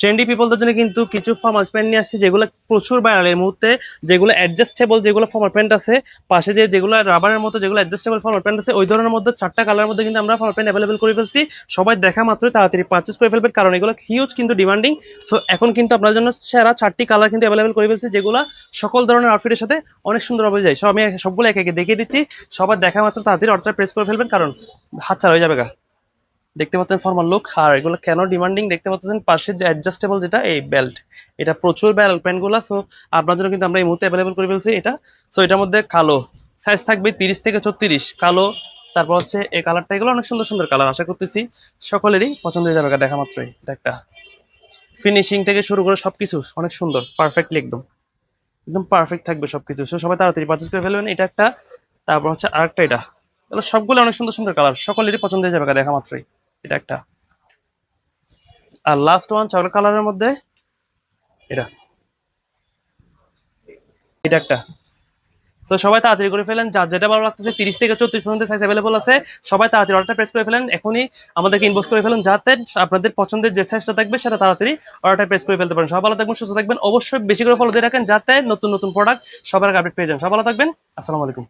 Trendy পিপলদের জন্য কিন্তু কিছু ফর্মাল প্যান্ট নিয়ে আসছে, যেগুলো প্রচুর ভাইরাল এই মুহূর্তে, যেগুলো অ্যাডজাস্টেবল যেগুলো ফর্মাল প্যান্ট আছে, পাশে যে যেগুলো রাবারের মতো যেগুলো অ্যাডজাস্টেবল ফর্মাল প্যান্ট আছে, ওই ধরনের মধ্যে চারটা কালারের মধ্যে কিন্তু আমরা ফর্মাল প্যান্ট অ্যাভেলেবল করে ফেলছি। সবাই দেখা মাত্রই তাড়াতাড়ি পারচেস করে ফেলবেন কারণ এগুলো হিউজ কিন্তু ডিমান্ডিং সো এখন কিন্তু আপনার জন্য সেরা চারটি কালার কিন্তু অ্যাভেলেবল করে ফেলছি, যেগুলো সকল ধরনের আউটফিটের সাথে অনেক সুন্দরভাবে যায়। সো আমি সবগুলো একে একে দেখিয়ে দিচ্ছি। সবার দেখা মাত্র তাড়াতাড়ি অর্ডার প্রেস করে ফেলবেন, কারণ হাত ছাড়া হয়ে যাবে গা। দেখতে পাচ্ছেন ফর্মাল লুক আর এগুলো কেন ডিমান্ডিং দেখতে পাচ্ছেন পাশে যে অ্যাডজাস্টেবল যেটা, এই বেল্ট এটা প্রচুর বেল্ট প্যান্টগুলো সো আপনার জন্য কিন্তু আমরা এই মুহূর্তে অ্যাভেলেবল করে ফেলছি এটা। সো এটার মধ্যে কালো সাইজ থাকবে তিরিশ থেকে ছত্রিশ। কালো, তারপর হচ্ছে এই কালারটা এগুলো অনেক সুন্দর সুন্দর কালার আশা করতেছি সকলেরই পছন্দ হয়ে যাবে দেখা মাত্রই এটা একটা। ফিনিশিং থেকে শুরু করে সবকিছু, অনেক সুন্দর পারফেক্টলি একদম। একদম পারফেক্ট থাকবে সবকিছু। সো সবাই তাড়াতাড়ি পারচেস করে ফেলবেন, এটা একটা। তারপর হচ্ছে আরেকটা এটা। সবগুলো অনেক সুন্দর সুন্দর কালার সকলেরই পছন্দ হয়ে যাবে দেখা মাত্রই। এটা একটা। আর লাস্ট ওয়ান চকলেট কালারের মধ্যে এটা। এটা একটা। তো সবাই তাড়াতাড়ি করে ফেলেন। যার যেটা ভালো লাগতেছে, তিরিশ থেকে চৌত্রিশ পর্যন্ত সাইজ অ্যাভেলেবল আছে। সবাই তাড়াতাড়ি অর্ডারটা প্রেস করে ফেলেন। এখনই আমাদেরকে ইনবক্স করে ফেলেন। যাতে আপনাদের পছন্দের যে সাইজটা থাকবে, সেটা তাড়াতাড়ি অর্ডারটা প্রেস করে ফেলতে পারেন। সবাই ভালো থাকবেন, সুস্থ থাকবেন। অবশ্যই বেশি করে ফলো দিয়ে রাখেন, যাতে নতুন নতুন প্রোডাক্ট সবার আপডেট পেয়ে যান। সবাই ভালো থাকবেন। আসসালামু আলাইকুম।